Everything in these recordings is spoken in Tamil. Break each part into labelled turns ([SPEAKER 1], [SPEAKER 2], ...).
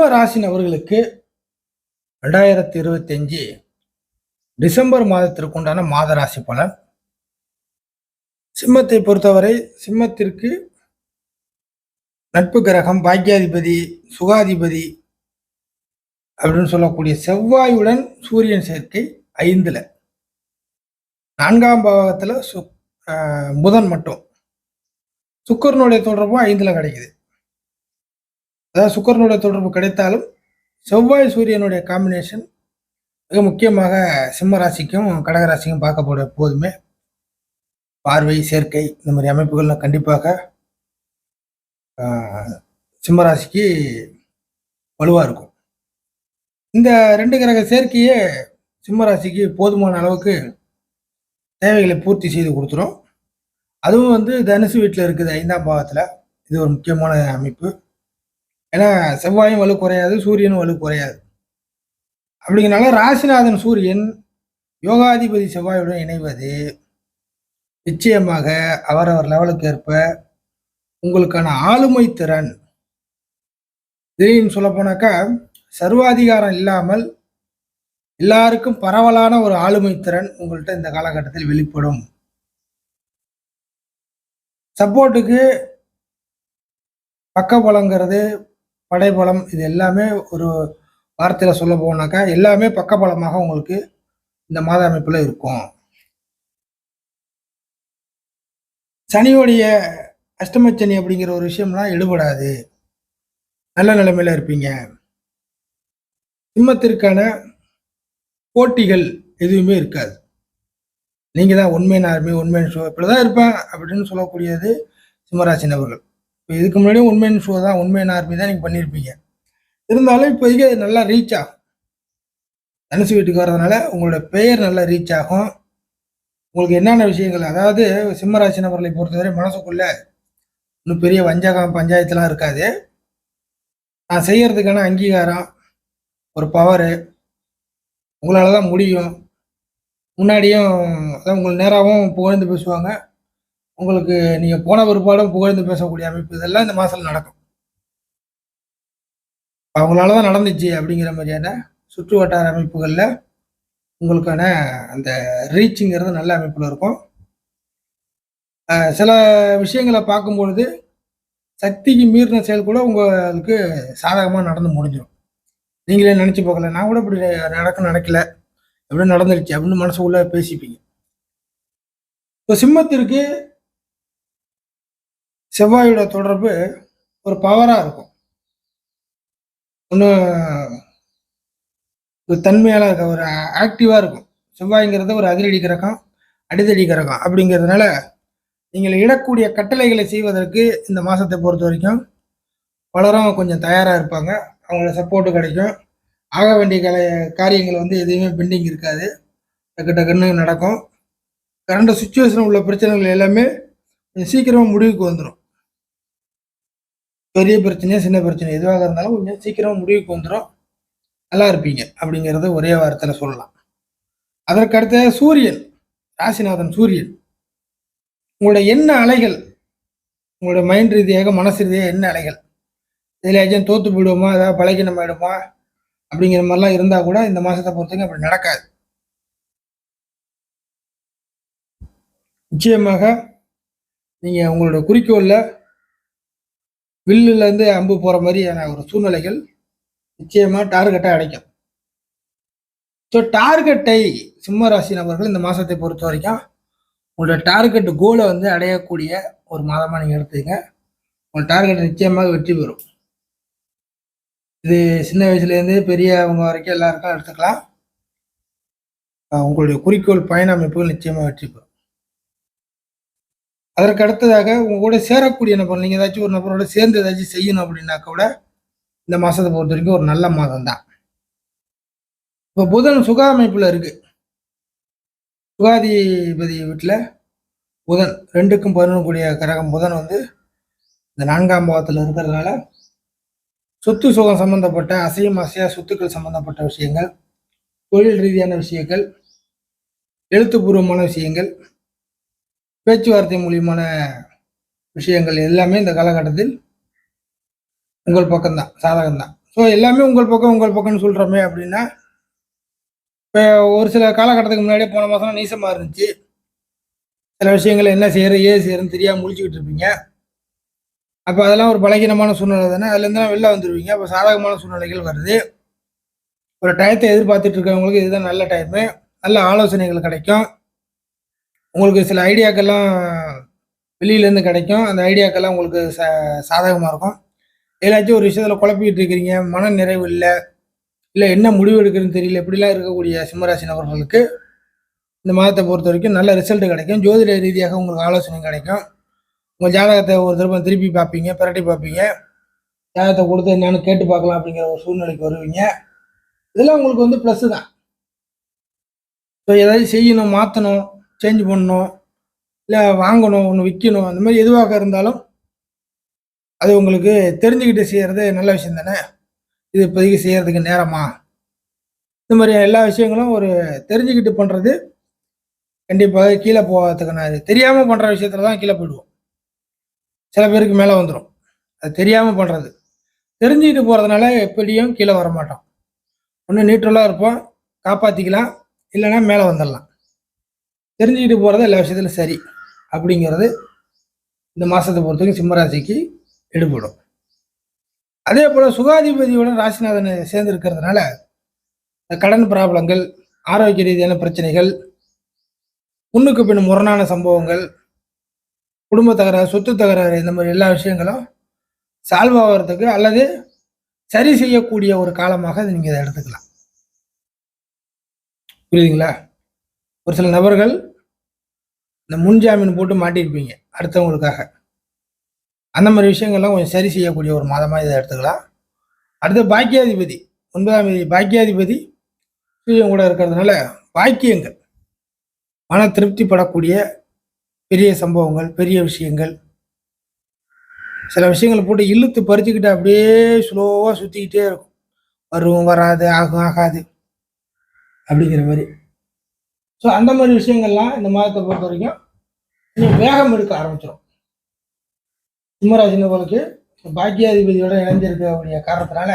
[SPEAKER 1] சிம்ம ராசி நபர்களுக்கு ரெண்டாயிரத்தி இருபத்தி அஞ்சு டிசம்பர் மாதத்திற்கு உண்டான மாத ராசி பலன். சிம்மத்தை பொறுத்தவரை சிம்மத்திற்கு நட்பு கிரகம் பாக்கியாதிபதி சுகாதிபதி அப்படின்னு சொல்லக்கூடிய செவ்வாயுடன் சூரியன் சேர்க்கை ஐந்துல. நான்காம் பாவகத்தில் சு புதன் மட்டும். சுக்கரனுடைய தொடர்பும் ஐந்துல கிடைக்குது. அதாவது சுக்கரனுடைய தொடர்பு கிடைத்தாலும் செவ்வாய் சூரியனுடைய காம்பினேஷன் மிக முக்கியமாக சிம்ம ராசிக்கும் கடகராசிக்கும் பார்க்கப்பட போதுமே. பார்வை சேர்க்கை இந்த மாதிரி அமைப்புகள்லாம் கண்டிப்பாக சிம்மராசிக்கு வலுவாக இருக்கும். இந்த ரெண்டு கிரக சேர்க்கையே சிம்மராசிக்கு போதுமான அளவுக்கு தேவைகளை பூர்த்தி செய்து கொடுத்துரும். அதுவும் வந்து தனுசு வீட்டில் இருக்குது ஐந்தாம் பாவத்தில் இது ஒரு முக்கியமான அமைப்பு. ஏன்னா செவ்வாயும் வலு குறையாது சூரியனும் வலு குறையாது. அப்படிங்கிறனால ராசிநாதன் சூரியன் யோகாதிபதி செவ்வாயுடன் இணைவது நிச்சயமாக அவரவர் லெவலுக்கு ஏற்ப உங்களுக்கான ஆளுமை திறன். திடீர்னு சொல்லப்போனாக்கா சர்வாதிகாரம் இல்லாமல் எல்லாருக்கும் பரவலான ஒரு ஆளுமை திறன் உங்கள்கிட்ட இந்த காலகட்டத்தில் வெளிப்படும். சப்போர்ட்டுக்கு பக்கபலங்கிறது படைபலம் இது எல்லாமே ஒரு வார்த்தையில் சொல்ல போனாக்கா எல்லாமே பக்கபலமாக உங்களுக்கு இந்த மாத அமைப்பில் இருக்கும். சனியோடைய அஷ்டமச்சனி அப்படிங்கிற ஒரு விஷயம்லாம் எடுபடாது. நல்ல நிலைமையில் இருப்பீங்க. சிம்மத்திற்கான போட்டிகள் எதுவுமே இருக்காது. நீங்கள் தான் உண்மையின் ஆர்மி உண்மையின் ஷோ இப்படிதான் இருப்பேன் அப்படின்னு சொல்லக்கூடியது சிம்மராசி நபர்கள் இப்போ இதுக்கு முன்னாடியும் உண்மையான ஷோ தான் உண்மையான ஆர்மி தான் நீங்கள் பண்ணியிருப்பீங்க இருந்தாலும் இப்போதைக்கு அது நல்லா ரீச் ஆகும். தனுசு வீட்டுக்கு வர்றதுனால உங்களோட பெயர் நல்லா ரீச் ஆகும். உங்களுக்கு என்னென்ன விஷயங்கள் அதாவது சிம்மராசி நபர்களை பொறுத்தவரை மனசுக்குள்ளே இன்னும் பெரிய வஞ்சகம் பஞ்சாயத்துலாம் இருக்காது. நான் செய்கிறதுக்கான அங்கீகாரம் ஒரு பவரு உங்களால் தான் முடியும். முன்னாடியும் அதான் உங்களுக்கு நேராகவும் புகழ்ந்து பேசுவாங்க. உங்களுக்கு நீங்கள் போன பிற்பாடும் புகழ்ந்து பேசக்கூடிய அமைப்பு இதெல்லாம் இந்த மாதத்தில் நடக்கும். அவங்களால தான் நடந்துச்சு அப்படிங்கிற மாதிரியான சுற்று வட்டார அமைப்புகளில் உங்களுக்கான அந்த ரீச்சுங்கிறது நல்ல அமைப்பில் இருக்கும். சில விஷயங்களை பார்க்கும்பொழுது சக்திக்கு மீறின செயல் கூட உங்களுக்கு சாதகமாக நடந்து முடிஞ்சிடும். நீங்களே நினச்சி பார்க்கல நான் கூட இப்படி நடக்க நடக்கல எப்படி நடந்துருச்சு அப்படின்னு மனசுக்குள்ளே பேசிப்பீங்க. இப்போ சிம்மத்திற்கு செவ்வாயோட தொடர்பு ஒரு பவராக இருக்கும். ஒன்று ஒரு இருக்க ஒரு ஆக்டிவாக இருக்கும். செவ்வாய்ங்கிறது ஒரு அதிரடி கிரகம் அடிதடி கிரகம் அப்படிங்கிறதுனால நீங்கள் இடக்கூடிய கட்டளைகளை செய்வதற்கு இந்த மாதத்தை பொறுத்த வரைக்கும் பலரும் கொஞ்சம் தயாராக இருப்பாங்க. அவங்களோட சப்போர்ட்டு கிடைக்கும். ஆக வேண்டிய கலை காரியங்கள் வந்து எதுவுமே பெண்டிங் இருக்காது. டக்கு டக்குன்னு நடக்கும். கரண்ட் சுச்சுவேஷன் உள்ள பிரச்சனைகள் எல்லாமே கொஞ்சம் சீக்கிரமாக முடிவுக்கு வந்துடும் பெரிய பிரச்சனையா சின்ன பிரச்சனை எதுவாக இருந்தாலும் கொஞ்சம் சீக்கிரம் முடிவுக்கு வந்துடும் நல்லா இருப்பீங்க அப்படிங்கிறத ஒரே வாரத்தில் சொல்லலாம். அதற்கடுத்த சூரியன் ராசிநாதன் சூரியன். உங்களோட என்ன அலைகள் உங்களோட மைண்ட் ரீதியாக மனசு ரீதியாக என்ன அலைகள். இதில் ஏதாச்சும் தோற்று போயிடுவோமா ஏதாவது பழகினம் ஆயிடுமா? அப்படிங்கிற மாதிரிலாம் இருந்தால் கூட இந்த மாதத்தை பொறுத்தவரைக்கும் அப்படி நடக்காது. நிச்சயமாக நீங்கள் உங்களோட குறிக்கோளில் வில்லுலேருந்து அம்பு போகிற மாதிரியான ஒரு சூழ்நிலைகள் நிச்சயமாக டார்கெட்டை அடைக்கும். ஸோ டார்கெட்டை சிம்ம ராசி நபர்கள் இந்த மாதத்தை பொறுத்த வரைக்கும் உங்களோட டார்கெட் கோலை வந்து அடையக்கூடிய ஒரு மாதமாக நீங்கள் எடுத்துக்கங்க. உங்கள் டார்கெட் நிச்சயமாக வெற்றி பெறும். இது சின்ன வயசுலேருந்து பெரியவங்க வரைக்கும் எல்லாருக்கும் எடுத்துக்கலாம். உங்களுடைய குறிக்கோள் பயண அமைப்புகள் நிச்சயமாக வெற்றி பெறும். அதற்கு அடுத்ததாக உங்கள் கூட சேரக்கூடிய நபர் நீங்கள் ஏதாச்சும் ஒரு நபரோட சேர்ந்து ஏதாச்சும் செய்யணும் அப்படின்னா கூட இந்த மாதத்தை பொறுத்த வரைக்கும் ஒரு நல்ல மாதம் தான் இப்போ புதன் சுக அமைப்பில் இருக்குது சுகாதிபதி வீட்டில் புதன் ரெண்டுக்கும் பதினொன்று கூடிய கிரகம் புதன் வந்து இந்த நான்காம் பாவத்தில் இருக்கிறதுனால சொத்து சுகம் சம்மந்தப்பட்ட அசையும் அசையா சொத்துக்கள் சம்மந்தப்பட்ட விஷயங்கள் தொழில் ரீதியான விஷயங்கள் எழுத்துப்பூர்வமான விஷயங்கள் பேச்சுவார்த்தை மூலியமான விஷயங்கள் எல்லாமே இந்த காலகட்டத்தில் உங்கள் பக்கம்தான் சாதகம்தான். ஸோ எல்லாமே உங்கள் பக்கம் உங்கள் பக்கம்னு சொல்கிறோமே அப்படின்னா இப்போ ஒரு சில காலகட்டத்துக்கு முன்னாடியே போன மாதம் நீசமாக இருந்துச்சு. சில விஷயங்கள் என்ன செய்கிற ஏது செய்யறதுன்னு தெரியாமல் முழிச்சுக்கிட்டு இருப்பீங்க. அப்போ அதெல்லாம் ஒரு பலகீனமான சூழ்நிலை தானே? அதுலேருந்துலாம் வெளில வந்துடுவீங்க அப்போ சாதகமான சூழ்நிலைகள் வருது. ஒரு டயத்தை எதிர்பார்த்துட்டு இருக்கவங்களுக்கு இதுதான் நல்ல டைமு நல்ல ஆலோசனைகள் கிடைக்கும். உங்களுக்கு சில ஐடியாக்கெல்லாம் வெளியிலேருந்து கிடைக்கும். அந்த ஐடியாக்கெல்லாம் உங்களுக்கு ச சாதகமாக இருக்கும். ஏதாச்சும் ஒரு விஷயத்தில் குழப்பிக்கிட்டு இருக்கிறீங்க மன நிறைவு இல்லை இல்லை என்ன முடிவு எடுக்கிறதுன்னு தெரியல இப்படிலாம் இருக்கக்கூடிய சிம்மராசி நபர்களுக்கு இந்த மாதத்தை பொறுத்த வரைக்கும் நல்ல ரிசல்ட் கிடைக்கும். ஜோதிட ரீதியாக உங்களுக்கு ஆலோசனை கிடைக்கும். உங்கள் ஜாதகத்தை ஒரு தடவை திருப்பி பார்ப்பீங்க பிரட்டி பார்ப்பீங்க. ஜாதகத்தை கொடுத்து என்னென்னு கேட்டு பார்க்கலாம் அப்படிங்கிற ஒரு சூழ்நிலைக்கு வருவீங்க. இதெல்லாம் உங்களுக்கு வந்து ப்ளஸ்ஸு தான். ஸோ ஏதாவது செய்யணும் மாற்றணும் சேஞ்ச் பண்ணணும் இல்லை வாங்கணும் ஒன்று விற்கணும் அந்த மாதிரி எதுவாக இருந்தாலும் அது உங்களுக்கு தெரிஞ்சுக்கிட்டு செய்கிறது நல்ல விஷயம் தானே? இது இப்போதைக்கு செய்கிறதுக்கு நேரமா? இந்த மாதிரி எல்லா விஷயங்களும் ஒரு தெரிஞ்சுக்கிட்டு பண்ணுறது கண்டிப்பாக கீழே போகிறதுக்கான அது தெரியாமல் பண்ணுற விஷயத்துல தான் கீழே போயிடுவோம். சில பேருக்கு மேலே வந்துடும் அது தெரியாமல் பண்ணுறது தெரிஞ்சுக்கிட்டு போகிறதுனால எப்படியும் கீழே வர மாட்டோம் ஒன்று நியூட்ரலாக இருப்போம். காப்பாற்றிக்கலாம் இல்லைன்னா மேலே வந்துடலாம். தெரிஞ்சுக்கிட்டு போகிறது எல்லா விஷயத்துலையும் சரி அப்படிங்கிறது இந்த மாதத்தை பொறுத்தவரைக்கும் சிம்மராசிக்கு எடுபடும். அதே போல் சுகாதிபதியோட ராசிநாதன் சேர்ந்து இருக்கிறதுனால இந்த கடன் ப்ராப்ளங்கள் ஆரோக்கிய ரீதியான பிரச்சனைகள் முன்னுக்கு பின் முரணான சம்பவங்கள் குடும்ப தகராறு சொத்து தகராறு இந்த மாதிரி எல்லா விஷயங்களும் சால்வ் ஆகிறதுக்கு அல்லது சரி செய்யக்கூடிய ஒரு காலமாக நீங்கள் இதை எடுத்துக்கலாம். புரியுதுங்களா? ஒரு சில நபர்கள் இந்த முன்ஜாமீன் போட்டு மாட்டியிருப்பீங்க அடுத்தவங்களுக்காக. அந்த மாதிரி விஷயங்கள்லாம் கொஞ்சம் சரி செய்யக்கூடிய ஒரு மாதமாக இதை எடுத்துக்கலாம். அடுத்து பாக்கியாதிபதி. ஒன்பதாம் தேதி பாக்கியாதிபதி. சூரியன் கூட இருக்கிறதுனால பாக்கியங்கள். மன திருப்திப்படக்கூடிய பெரிய சம்பவங்கள் பெரிய விஷயங்கள். சில விஷயங்களை போட்டு இழுத்து பறிச்சுக்கிட்டு அப்படியே ஸ்லோவாக சுற்றிக்கிட்டே இருக்கும். வரும் வராது ஆகும் ஆகாது. அப்படிங்கிற மாதிரி. ஸோ அந்த மாதிரி விஷயங்கள்லாம் இந்த மாதத்தை பொறுத்த வரைக்கும் கொஞ்சம் வேகம் எடுக்க ஆரம்பிச்சிடும் சிம்மராசினவர்களுக்கு பாக்கியாதிபதியோட இணைஞ்சிருக்கக்கூடிய காரணத்தினால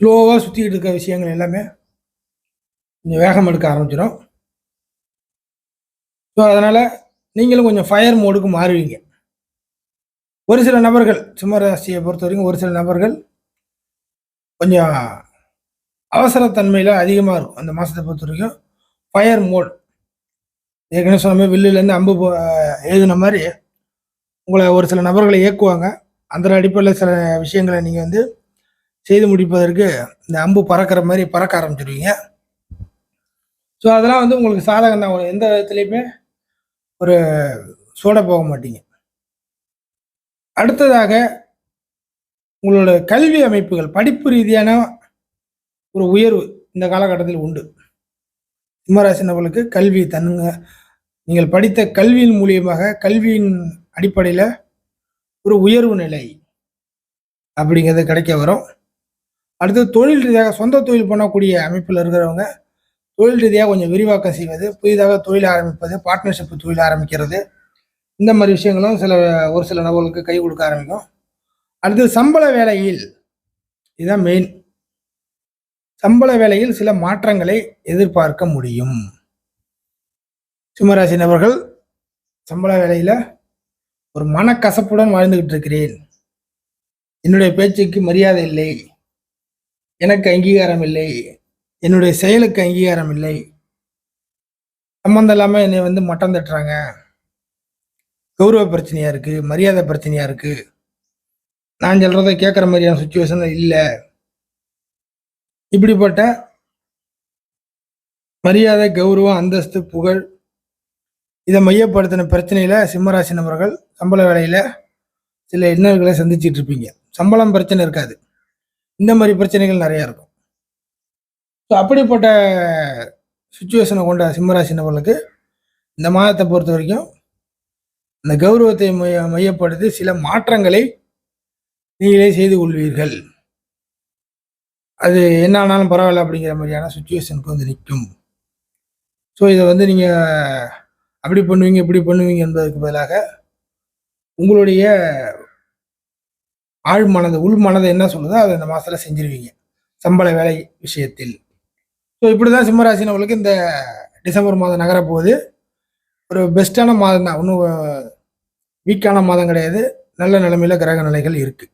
[SPEAKER 1] ஸ்லோவாக சுற்றிக்கிட்டு இருக்க விஷயங்கள் எல்லாமே கொஞ்சம் வேகம் எடுக்க ஆரம்பிச்சிடும் ஸோ அதனால் நீங்களும் கொஞ்சம் ஃபயர் மோடுக்கு மாறுவீங்க ஒரு சில நபர்கள் சிம்மராசியை பொறுத்த வரைக்கும் ஒரு சில நபர்கள் கொஞ்சம் அவசரத்தன்மையில் அதிகமாக இருக்கும் அந்த மாதத்தை பொறுத்த வரைக்கும். ஃபயர் மோட் ஏற்கனவே சொன்ன மாதிரி வில்லுலேருந்து அம்பு எழுதின மாதிரி உங்களை ஒரு சில நபர்களை இயக்குவாங்க. அந்த அடிப்படையில் சில விஷயங்களை நீங்கள் வந்து செய்து முடிப்பதற்கு இந்த அம்பு பறக்கிற மாதிரி பறக்க ஆரம்பிச்சிருவீங்க. ஸோ அதெல்லாம் வந்து உங்களுக்கு சாதகம் தான் எந்த விதத்துலையுமே ஒரு சோட போக மாட்டீங்க. அடுத்ததாக உங்களோட கல்வி அமைப்புகள் படிப்பு ரீதியான ஒரு உயர்வு இந்த காலகட்டத்தில் உண்டு. சிம்மராசி நபர்களுக்கு கல்வி தன்னுங்க. நீங்கள் படித்த கல்வியின் மூலியமாக கல்வியின் அடிப்படையில் ஒரு உயர்வு நிலை அப்படிங்கிறது கிடைக்க வரும். அடுத்து தொழில் ரீதியாக சொந்த தொழில் பண்ணக்கூடிய அமைப்பில் இருக்கிறவங்க தொழில் ரீதியாக கொஞ்சம் விரிவாக்கம் செய்வது புதிதாக தொழில் ஆரம்பிப்பது பார்ட்னர்ஷிப் தொழில் ஆரம்பிக்கிறது. இந்த மாதிரி விஷயங்களும் சில ஒரு சில நபர்களுக்கு கை கொடுக்க ஆரம்பிக்கும். அடுத்து சம்பள வேலையில் இதுதான் மெயின் சம்பள வேலையில் சில மாற்றங்களை எதிர்பார்க்க முடியும். சிம்மராசி நபர்கள் சம்பள வேலையில் ஒரு மனக்கசப்புடன் வாழ்ந்துகிட்டு இருக்கிறேன். என்னுடைய பேச்சுக்கு மரியாதை இல்லை. எனக்கு அங்கீகாரம் இல்லை. என்னுடைய செயலுக்கு அங்கீகாரம் இல்லை. சம்மந்தம் இல்லாமல் என்னை வந்து மட்டம் தட்டுறாங்க. கௌரவ பிரச்சனையாக இருக்குது மரியாதை பிரச்சனையாக இருக்குது நான் சொல்கிறத கேட்குற மாதிரியான சுச்சுவேஷன் இல்லை. இப்படிப்பட்ட மரியாதை கௌரவம் அந்தஸ்து புகழ் இதை மையப்படுத்தின பிரச்சனையில் சிம்மராசி நபர்கள் சம்பள வேலையில் சில இன்னல்களை சந்திச்சுட்டு இருப்பீங்க. சம்பளம் பிரச்சனை இருக்காது. இந்த மாதிரி பிரச்சனைகள் நிறையா இருக்கும். ஸோ அப்படிப்பட்ட சுச்சுவேஷனை கொண்ட சிம்மராசி நபர்களுக்கு இந்த மாதத்தை பொறுத்த வரைக்கும் அந்த கௌரவத்தை மைய மையப்படுத்தி சில மாற்றங்களை நீங்களே செய்து கொள்வீர்கள். அது என்ன ஆனாலும் பரவாயில்ல அப்படிங்கிற மாதிரியான சுச்சுவேஷனுக்கு வந்து நிற்கும். ஸோ இதை வந்து நீங்கள் அப்படி பண்ணுவீங்க இப்படி பண்ணுவீங்க என்பதற்கு பதிலாக உங்களுடைய ஆழ் மனது உள் மனது என்ன சொல்லுதோ அதை இந்த மாதத்தில் செஞ்சிருவீங்க. சம்பள வேலை விஷயத்தில். ஸோ இப்படி தான் சிம்மராசினவர்களுக்கு இந்த டிசம்பர் மாதம் நகரப்போகுது. ஒரு பெஸ்ட்டான மாதம் தான். ஒன்றும் வீக்கான மாதம் கிடையாது. நல்ல நிலைமையில் கிரக நிலைகள் இருக்குது